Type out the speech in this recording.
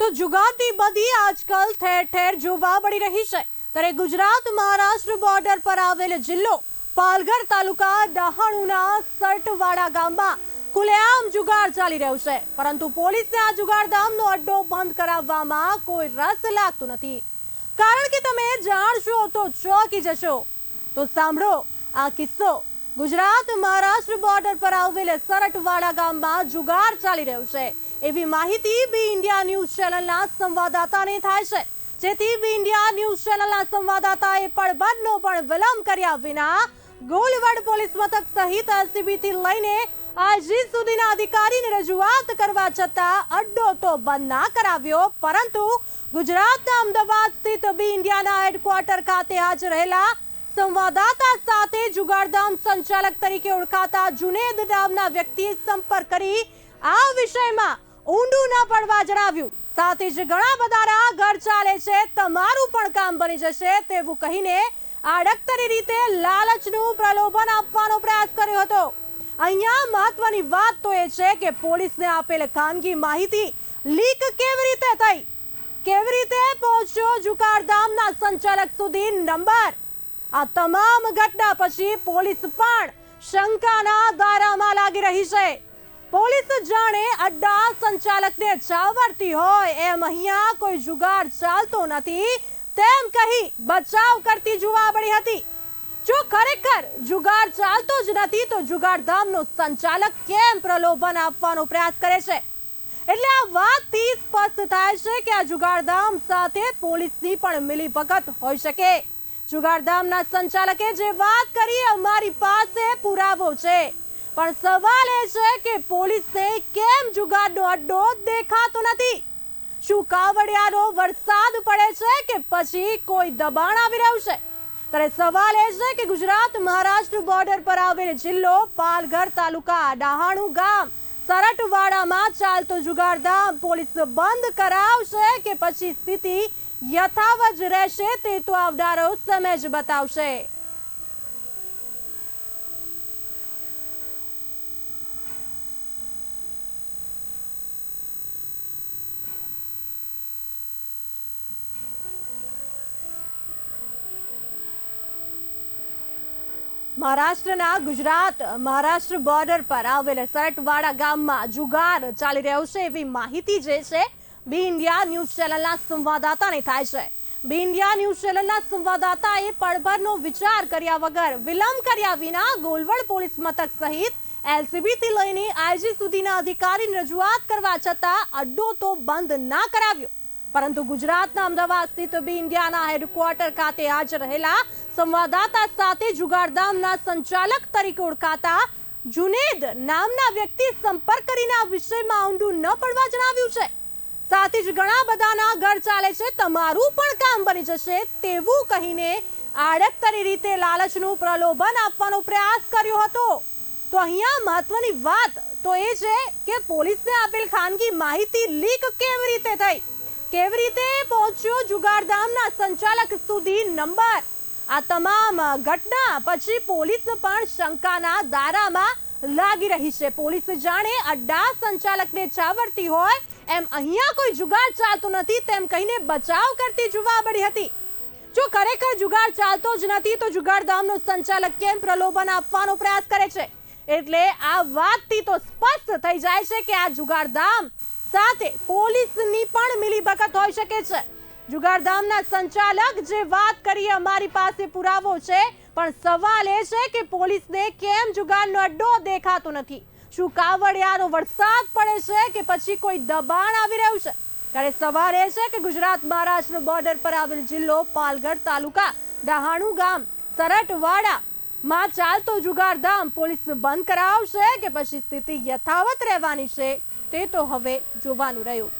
તો જુગારની બધી આજકાલ ઠેર ઠેર જોવા મળી રહી છે. ત્યારે ગુજરાત મહારાષ્ટ્ર બોર્ડર પર આવેલ જિલ્લો પાલઘર તાલુકા ડહાણુના સર્ટવાડા ગામમાં ખુલ્લેઆમ જુગાર ચાલી રહ્યું છે. પરંતુ પોલીસને આ જુગારધામનો અડ્ડો બંધ કરાવવામાં કોઈ રસ લાગતો નથી. કારણ કે તમે જાણશો તો ચોકી જશો. તો સાંભળો આ કિસ્સો ગુજરાત મહારાષ્ટ્ર બોર્ડર પર આવેલ સરટવાડા ગામમાં જુગાર ચાલી રહ્યું છે. એવી માહિતી બી ઇન્ડિયા ન્યૂઝ ચેનલના સંવાદદાતાને થાય છે. જેથી બી ઇન્ડિયા ન્યૂઝ ચેનલના સંવાદદાતાએ પણ બંધનો પણ વિલંબ કર્યા વિના ગોલવડ પોલીસ મથક સહિત એલસીબીથી લઈને આજી સુધીના અધિકારીને રજૂઆત કરવા છતાં અડ્ડો તો બંધ ના કરાવ્યો, પરંતુ ગુજરાતના અમદાવાદ સ્થિત બી ઇન્ડિયાના હેડક્વાર્ટર ખાતે હાજર રહેલા સંવાદદાતા સાથે જુગારધામ સંચાલક તરીકે ઓળખાતા જુનેદ નામના વ્યક્તિએ સંપર્ક કરી આ વિષયમાં ઊંડું ન પડવા જણાવ્યું. સાથે જ ઘણા બધા ઘર ચાલે છે, તમારું પણ કામ બની જશે તેવું કહીને આડકતરી રીતે લાલચનું પ્રલોભન આપવાનો પ્રયાસ કર્યો હતો. અહીંયા મહત્વની વાત તો એ છે કે પોલીસને આપેલ ખાનગી માહિતી લીક કેવી રીતે થઈ? કેવી રીતે પહોંચ્યો જુગારધામના સંચાલક સુધી નંબર? આ તમામ ઘટના પછી પોલીસ પણ શંકાના દ્વારામાં લાગી રહી છે. પોલીસ જાણે અડ્ડા સંચાલકને ચાવરતી હોય એમ અહીંયા કોઈ જુગાર ચાલતો નથી. તેમ કહી બચાવ કરતી જોવા મળી હતી. જો ખરેખર જુગાર ચાલતો જ નથી, તો જુગારધામનો સંચાલક કેમ પ્રલોભન આપવાનો પ્રયાસ કરે છે? એટલે આ વાતથી સ્પષ્ટ થાય છે કે આ જુગારધામ સાથે પોલીસની પણ મિલીભગત હોઈ શકે. જુગારધામના સંચાલકે જે વાત કરી, અમારી પાસે પુરાવો છે. પણ સવાલ એ છે કે પોલીસને કેમ જુગારનો અડ્ડો દેખાતો નથી? શું કાવડિયાનો વરસાદ પડે છે કે પછી કોઈ દબાણ આવી રહ્યું છે? ત્યારે સવાલ એ છે કે ગુજરાત મહારાષ્ટ્ર બોર્ડર પર આવેલ જિલ્લો પાલઘર તાલુકા ડહાણુ ગામ, સરટવાડામાં ચાલતો જુગારધામ પોલીસ બંધ કરાવશે કે પછી સ્થિતિ યથાવત રહેશે તે તો આવનારો સમય જ બતાવશે. મહારાષ્ટ્રના ગુજરાત, મહારાષ્ટ્ર બોર્ડર પર આવેલ સરટવાડા ગામમાં જુગાર ચાલી રહ્યો છે. એવી માહિતી જે છે બી ઇન્ડિયા ન્યૂઝ ચેનલના સંવાદદાતાને થાય છે. બી ઇન્ડિયા ન્યૂઝ ચેનલના સંવાદદાતાએ પળભરનો વિચાર કર્યા વગર, વિલંબ કર્યા વિના ગોલવડ પોલીસ મથક સહિત એલસીબીથી લઈને આઈજી સુધીના અધિકારીની રજૂઆત કરવા છતાં અડ્ડો તો બંધ ના કરાવ્યો. પરંતુ ગુજરાતના અમદાવાદ સ્થિત બી ઇન્ડિયાના હેડક્વાર્ટર ખાતે હાજર રહેલા સંવાદદાતા સાથે જુગારધામના સંચાલક તરીકે ઓળખાતા જુનેદ નામના વ્યક્તિ સંપર્ક કરીને આ વિષયમાં ઊંડું ન પડવા જણાવ્યું છે. સાથે જ ઘણા બધાના ઘર ચાલે છે. તમારું પણ કામ બની જશે તેવું કહીને આડકતરી રીતે લાલચનું પ્રલોભન આપવાનો પ્રયાસ કર્યો હતો. તો અહીંયા મહત્વની વાત તો એ છે કે પોલીસને આપેલ ખાનગી માહિતી લીક કેવી રીતે થઈ? કેવી રીતે પહોંચ્યો જુગારધામના સંચાલક સુધી નંબર? આ તમામ ઘટના પછી પોલીસ પણ શંકાના દારામાં લાગી રહી છે. પોલીસ જાણે અડ્ડા સંચાલકને ચાવરતી હોય એમ અહીંયા કોઈ જુગાર ચાલતો નથી, તેમ કહીને બચાવ કરતી જોવા મળી હતી. જો ખરેખર જુગાર ચાલતો જ નથી, તો જુગારધામનો સંચાલક કેમ પ્રલોભન આપવાનો પ્રયાસ કરે છે? એટલે આ વાતથી તો સ્પષ્ટ થઈ જાય છે કે આ જુગારધામ સાથે પોલીસની પણ મિલીભગત હોઈ શકે છે. જુગારધામના સંચાલક જે વાત કરી અમારી પાસે પુરાવો છે, પણ સવાલ એ છે કે પોલીસને કેમ જુગારનો અડ્ડો દેખાતો નથી? શું કાવડિયાનો વરસાદ પડે છે કે પછી કોઈ દબાણ આવી રહ્યું છે? ત્યારે સવાલ એ છે કે ગુજરાત મહારાષ્ટ્ર બોર્ડર પર આવેલ જિલ્લો પાલઘર તાલુકા ડહાણુ ગામ સરટવાડા માં ચાલતો જુગારધામ પોલીસ બંધ કરાવશે કે પછી સ્થિતિ યથાવત રહેવાની છે તે તો હવે જોવાનું રહ્યું.